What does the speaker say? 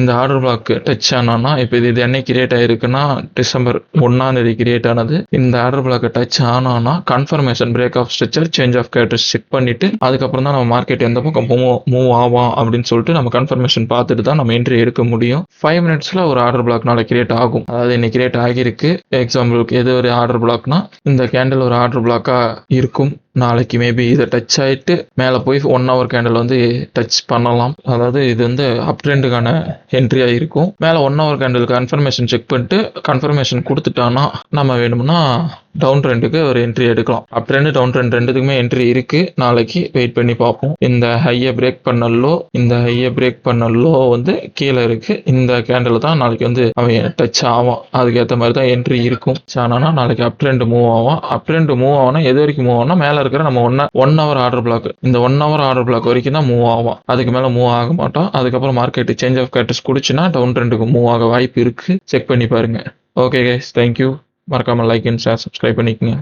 இந்த order block touch ஆனோம்னா இப்போ இது இது என்னைக்கு கிரியேட் ஆயிருக்குன்னா டிசம்பர் ஒன்னாம் தேதி கிரியேட் ஆனது. இந்த ஆர்டர் பிளாக் டச் ஆனா confirmation break of structure change of characters check பண்ணிட்டு அதுக்கப்புறம் தான் நம்ம மார்க்கெட் எந்த பக்கம் மூவ் மூவ் ஆகும் அப்படின்னு சொல்லிட்டு நம்ம கன்ஃபர்மேஷன் பார்த்துட்டு தான் நம்ம என்ட்ரி எடுக்க முடியும். ஃபைவ் மினிட்ஸ்ல ஒரு ஆர்டர் பிளாக்னால கிரியேட் ஆகும். அதாவது இன்னைக்கு கிரியேட் ஆகியிருக்கு. எக்ஸாம்பிளுக்கு எது ஒரு ஆர்டர் பிளாக்னா இந்த கேண்டில் ஒரு ஆர்டர் பிளாக்காக இருக்கும். நாளைக்கு மேபி இதை டச் ஆகிட்டு மேலே போய் ஒன் ஹவர் கேண்டில் வந்து டச் பண்ணலாம். அதாவது இது வந்து அப் ட்ரெண்டுக்கான என்ட்ரியாக இருக்கும் மேலே one hour candle confirmation check பண்ணிட்டு கன்ஃபர்மேஷன் கொடுத்துட்டோன்னா நம்ம வேணும்னா டவுன் ட்ரெண்டுக்கு ஒரு என்ட்ரி எடுக்கலாம். அப் ட்ரெண்ட் டவுன் ட்ரெண்ட் ரெண்டுத்துக்குமே என்ட்ரி இருக்கு. நாளைக்கு வெயிட் பண்ணி பார்ப்போம். இந்த ஹையை பிரேக் பண்ண லோ இந்த ஹையை பிரேக் பண்ண லோ வந்து கீழே இருக்கு. இந்த கேண்டில் தான் நாளைக்கு வந்து அவன் டச் ஆவான். அதுக்கேற்ற மாதிரி தான் என்ட்ரி இருக்கும். ஆனால் நாளைக்கு அப் ட்ரெண்ட் மூவ் ஆகும் அப் ட்ரெண்ட் மூவ் ஆகும்னா எது வரைக்கும் மூவ் ஆகும்னா மேலே இருக்கிற நம்ம one one hour order block இந்த ஒன் ஹவர் ஆர்டர் பிளாக் வரைக்கும் தான் மூவ் ஆகும் அதுக்கு மேலே மூவ் ஆக மாட்டோம் அதுக்கப்புறம் மார்க்கெட் சேஞ்ச் ஆஃப் கேட்டஸ் குடிச்சுன்னா டவுன் ட்ரெண்டுக்கு மூவ் ஆக வாய்ப்பு இருக்கு. செக் பண்ணி பாருங்க. ஓகே கைஸ் தேங்க்யூ மறக்காம லைக் அண்ட் ஷேர் சப்ஸ்கிரைப் பண்ணிக்கங்க.